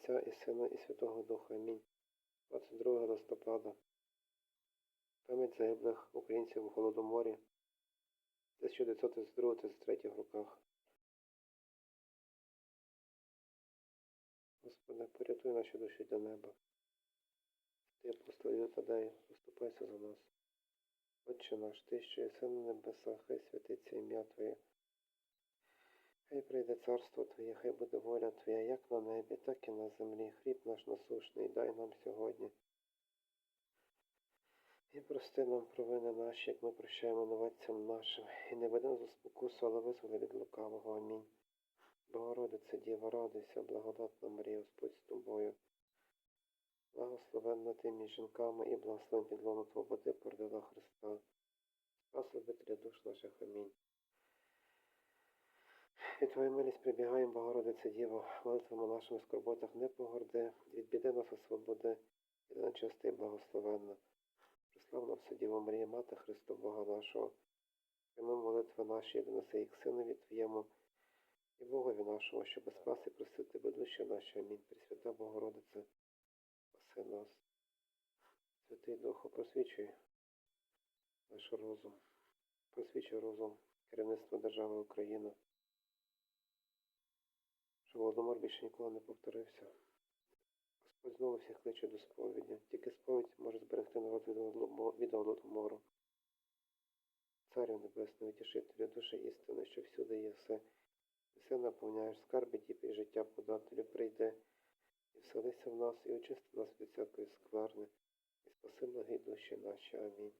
Отця і Сина і Святого Духа. Амінь. 22 листопада. Пам'ять загиблих українців у Голодоморі 1932-33 роках. Господи, порятуй наші душі до неба. Ти апостолію Тадею, заступайся за нас. Отче наш, Ти, що єси на небесах, хай святиться ім'я Твоє. Хай прийде царство Твоє, хай буде воля Твоя, як на небі, так і на землі. Хліб наш насушний, дай нам сьогодні. І прости нам провини наші, як ми прощаємо новадцям нашим, і не веди у спокусу, але визволи від лукавого. Амінь. Богородице, Діва, радуйся, благодатна Марія, Господь з тобою. Благословенна ти між жінками і благословен підлону Твого води породила Христа. Спас любителя душ наших. Амінь. І Твою милість прибігаємо, Богородице Діво, молитвами нашими скорботах не погорди, від біди нас освободи, і да чиста і благословенна. Прославна все Діво Марія, Мати Христу Бога нашого, прийми молитви наші, і донеси їх Синові Твоєму, і Богові нашому, щоб спас і простити би душі наші. Амінь. Пресвята Богородице, спаси нас. Святий Духу, просвічуй наш розум, просвічуй розум керівництва держави Україна, щоб Володимир більше ніколи не повторився. Господь знову всіх кличе до сповіді. Тільки сповідь може зберегти народ від голодомору- Царю Небесний, утішителю душі істини, що всюди є все. Ти все наповняєш скарби діб і життя подателю, прийде і вселися в нас, і очисти нас від всякої скверни, і спаси благі душі наші. Амінь.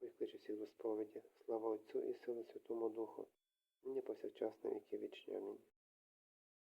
Господь кличе всіх до сповіді. Слава Отцю і Сину Святому Духу, нині повсякчас на віки вічні. Амінь.